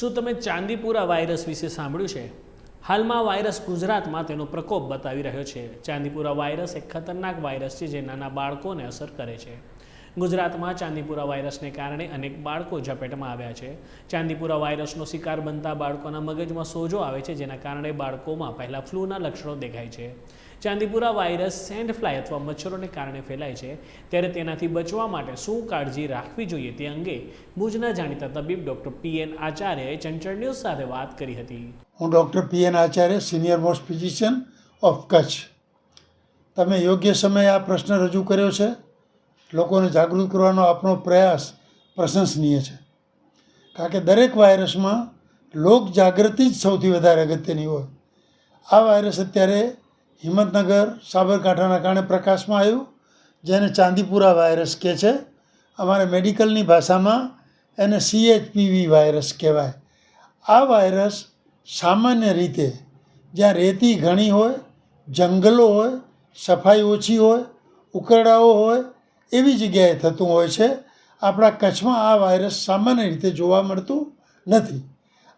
શું તમે ચાંદીપુરા વાયરસ વિશે સાંભળ્યું છે? હાલમાં વાયરસ ગુજરાતમાં તેનો પ્રકોપ બતાવી રહ્યો છે. ચાંદીપુરા વાયરસ એક ખતરનાક વાયરસ છે જે નાના બાળકોને અસર કરે છે. ગુજરાતમાં ચાંદીપુરા વાયરસને કારણે અનેક બાળકો ઝપેટમાં આવ્યા છે. ચાંદીપુરા વાયરસનો શિકાર બનતા બાળકોના મગજમાં સોજો આવે છે, જેના કારણે બાળકોમાં પહેલાં ફ્લૂના લક્ષણો દેખાય છે. ચાંદીપુરા વાયરસ સેન્ડ ફ્લાય અથવા મચ્છરોને કારણે ફેલાય છે. ત્યારે તેનાથી બચવા માટે શું કાળજી રાખવી જોઈએ તે અંગે ભુજના જાણીતા તબીબ ડૉક્ટર પી એન આચાર્યએ ચંચળ ન્યૂઝ સાથે વાત કરી હતી. હું doctor P N Acharya, senior most physician of Kutch. તમે યોગ્ય સમયે આ પ્રશ્ન રજૂ કર્યો છે? લોકોને જાગૃત કરવાનો આપણો પ્રયાસ પ્રશંસનીય છે. કારણ કે દરેક વાયરસમાં લોક જાગૃતિ જ સૌથી વધારે અગત્યની હોય. આ વાયરસ અત્યારે હિંમતનગર, સાબરકાંઠાના કારણે પ્રકાશમાં આવ્યું, જેને ચાંદીપુરા વાયરસ કહે છે. અમારે મેડિકલની ભાષામાં એને સીએચપીવી વાયરસ કહેવાય. આ વાયરસ સામાન્ય રીતે જ્યાં રેતી ઘણી હોય, જંગલો હોય, સફાઈ ઓછી હોય, ઉકરડાઓ હોય એવી જગ્યાએ થતું હોય છે, આપણા કચ્છમાં આ વાયરસ સામાન્ય રીતે જોવા મળતું નથી.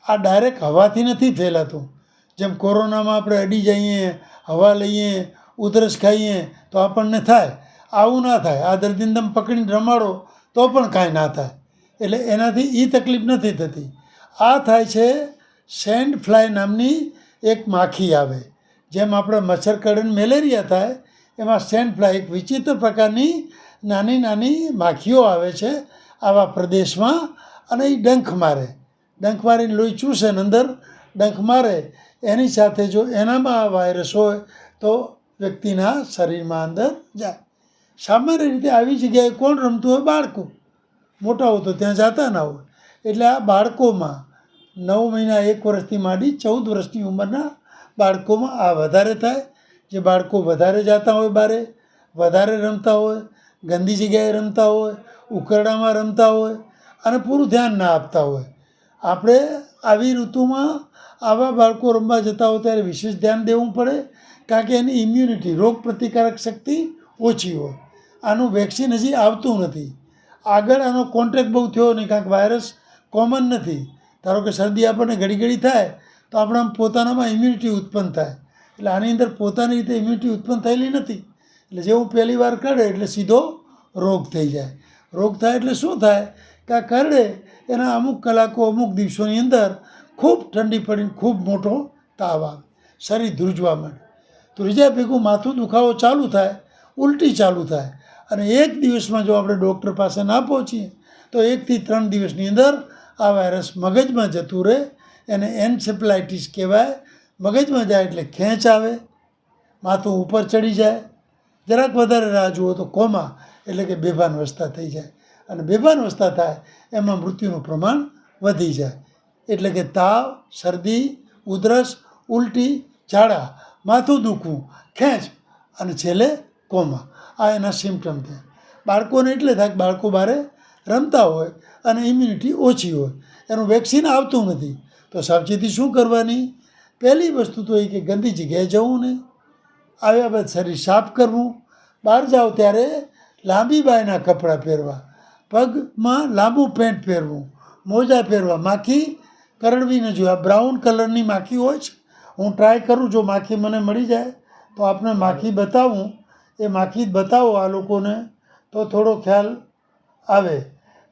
આ ડાયરેક્ટ હવાથી નથી ફેલાતું. જેમ કોરોનામાં આપણે અડી જઈએ, હવા લઈએ, ઉધરસ ખાઈએ, તો આપણને થાય. આવું ના થાય. આ દર્દીને તમે પકડીને રમાડો, તો પણ કાંઈ ના થાય. એટલે એનાથી એ તકલીફ નથી થતી. આ થાય છે, સેન્ડ ફ્લાય નામની એક માખી આવે. જેમ આપણે મચ્છર કરડન મેલેરિયા થાય, એમાં સેન્ડ ફ્લાય એક વિચિત્ર પ્રકારની નાની નાની માખીઓ આવે છે આવા પ્રદેશમાં અને એ ડંખ મારે. ડંખ મારીને લોહી ચૂસે ને અંદર ડંખ મારે. એની સાથે જો એનામાં વાયરસ હોય તો વ્યક્તિના શરીરમાં અંદર જાય. સામાન્ય રીતે આવી જગ્યાએ કોણ રમતું હોય? બાળકો. મોટા હોય તો ત્યાં જતા ના હોય. એટલે આ બાળકોમાં નવ મહિના એક વર્ષથી માંડી ચૌદ વર્ષની ઉંમરના બાળકોમાં આ વધારે થાય. જે બાળકો વધારે જતા હોય બારે, વધારે રમતા હોય ગંદી જગ્યાએ રમતા હોય ઉકરડામાં રમતા હોય અને પૂરું ધ્યાન ના આપતા હોય. આપણે આવી ઋતુમાં આવા બાળકો રમવા જતા હોય ત્યારે વિશેષ ધ્યાન દેવું પડે કારણ કે એની ઇમ્યુનિટી રોગ પ્રતિકારક શક્તિ ઓછી હોય. આનું વેક્સિન હજી આવતું નથી. આગળ આનો કોન્ટ્રેક્ટ બહુ થયો નહીં કારણ કે વાયરસ કોમન નથી. ધારો કે શરદી આપણને ઘડી ઘડી થાય તો આપણા પોતાનામાં ઇમ્યુનિટી ઉત્પન્ન થાય. એટલે આની અંદર પોતાની રીતે ઇમ્યુનિટી ઉત્પન્ન થયેલી નથી. એટલે જેવું પહેલી વાર કરડે એટલે સીધો રોગ થઈ જાય. રોગ થાય એટલે શું થાય? કે આ કરડે એના અમુક કલાકો, અમુક દિવસોની અંદર ખૂબ ઠંડી પડીને ખૂબ મોટો તાવ આવે. શરીર ધ્રુજવા માંડે. તો રીજા ભેગું માથું દુખાવો ચાલુ થાય, ઉલટી ચાલુ થાય. અને એક દિવસમાં જો આપણે ડૉક્ટર પાસે ના પહોંચીએ, તો એકથી ત્રણ દિવસની અંદર આ વાયરસ મગજમાં જતું રહે. એને એન્સેફલાઇટિસ કહેવાય. મગજમાં જાય એટલે ખેંચ આવે. માથું ઉપર ચડી જાય. જરાક વધારે રાહ જુઓ તો કોમા, એટલે કે બેભાન અવસ્થા થઈ જાય. અને બેભાન અવસ્થા થાય, એમાં મૃત્યુનું પ્રમાણ વધી જાય. એટલે કે તાવ, શરદી, ઉધરસ, ઉલટી, ઝાડા, માથું દુખવું, ખેંચ અને છેલ્લે કોમા. આ એના સિમ્પટમ થાય બાળકોને એટલે થાય કે બાળકો બારે રમતા હોય અને ઇમ્યુનિટી ઓછી હોય. એનું વેક્સિન આવતું નથી. તો સાવચેતી શું કરવાની? પહેલી વસ્તુ તો એ કે ગંદી જગ્યાએ જવું નહીં આવ્યા બાદ શરીર સાફ કરવું. બહાર જાઓ ત્યારે લાંબી બાયના કપડાં પહેરવા. પગમાં લાંબુ પેન્ટ પહેરવું. મોજા પહેરવા. માખી કરડવી ન જોઈએ આ બ્રાઉન કલરની માખી હોય છે, હું ટ્રાય કરું જો માખી મને મળી જાય, તો આપને માખી બતાવું. એ માખી બતાવો આ લોકોને, તો થોડો ખ્યાલ આવે.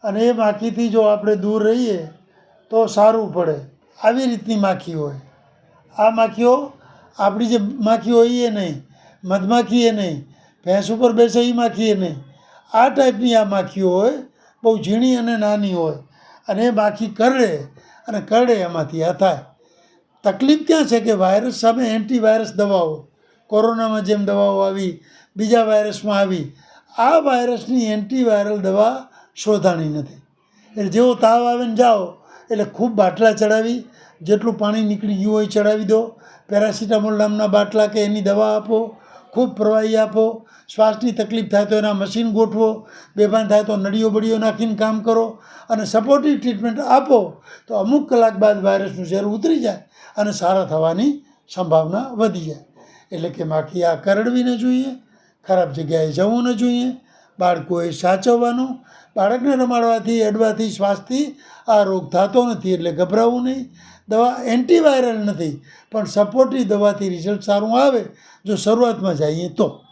અને એ માખીથી જો આપણે દૂર રહીએ, તો સારું પડે. આવી રીતની માખી હોય. આ માખીઓ આપણી જે માખી હોય એ નહીં, મધમાખી એ નહીં, ભેંસ ઉપર બેસે એ માખી એ નહીં. આ ટાઈપની આ માખીઓ હોય, બહુ ઝીણી અને નાની હોય અને એ માખી કરડે અને કરડે એમાંથી આ થાય. તકલીફ ક્યાં છે કે વાયરસ સામે એન્ટીવાયરસ દવાઓ, કોરોનામાં જેમ દવાઓ આવી, બીજા વાયરસમાં આવી, આ વાયરસની એન્ટીવાયરલ દવા શોધાણી નથી. એટલે જેવો તાવ આવે ને જાઓ, એટલે ખૂબ બાટલા ચડાવી જેટલું પાણી નીકળી ગયું હોય ચડાવી દો. પેરાસિટામોલ નામના બાટલા કે એની દવા આપો. ખૂબ પ્રવાહી આપો. શ્વાસની તકલીફ થાય તો એના મશીન ગોઠવો. બેભાન થાય તો નળીઓ બળીઓ નાખીને કામ કરો. અને સપોર્ટિવ ટ્રીટમેન્ટ આપો તો અમુક કલાક બાદ વાયરસનું ઝેર ઉતરી જાય અને સારા થવાની સંભાવના વધી જાય. એટલે કે માખી આ કરડવી ન જોઈએ. ખરાબ જગ્યાએ જવું ન જોઈએ. બાળકોએ સાચવવાનું. બાળકને રમાડવાથી, અડવાથી, શ્વાસથી આ રોગ થતો નથી એટલે ગભરાવું નહીં. દવા એન્ટીવાયરલ નથી. પણ સપોર્ટિવ દવાથી રિઝલ્ટ સારું આવે. જો શરૂઆતમાં જઈએ તો.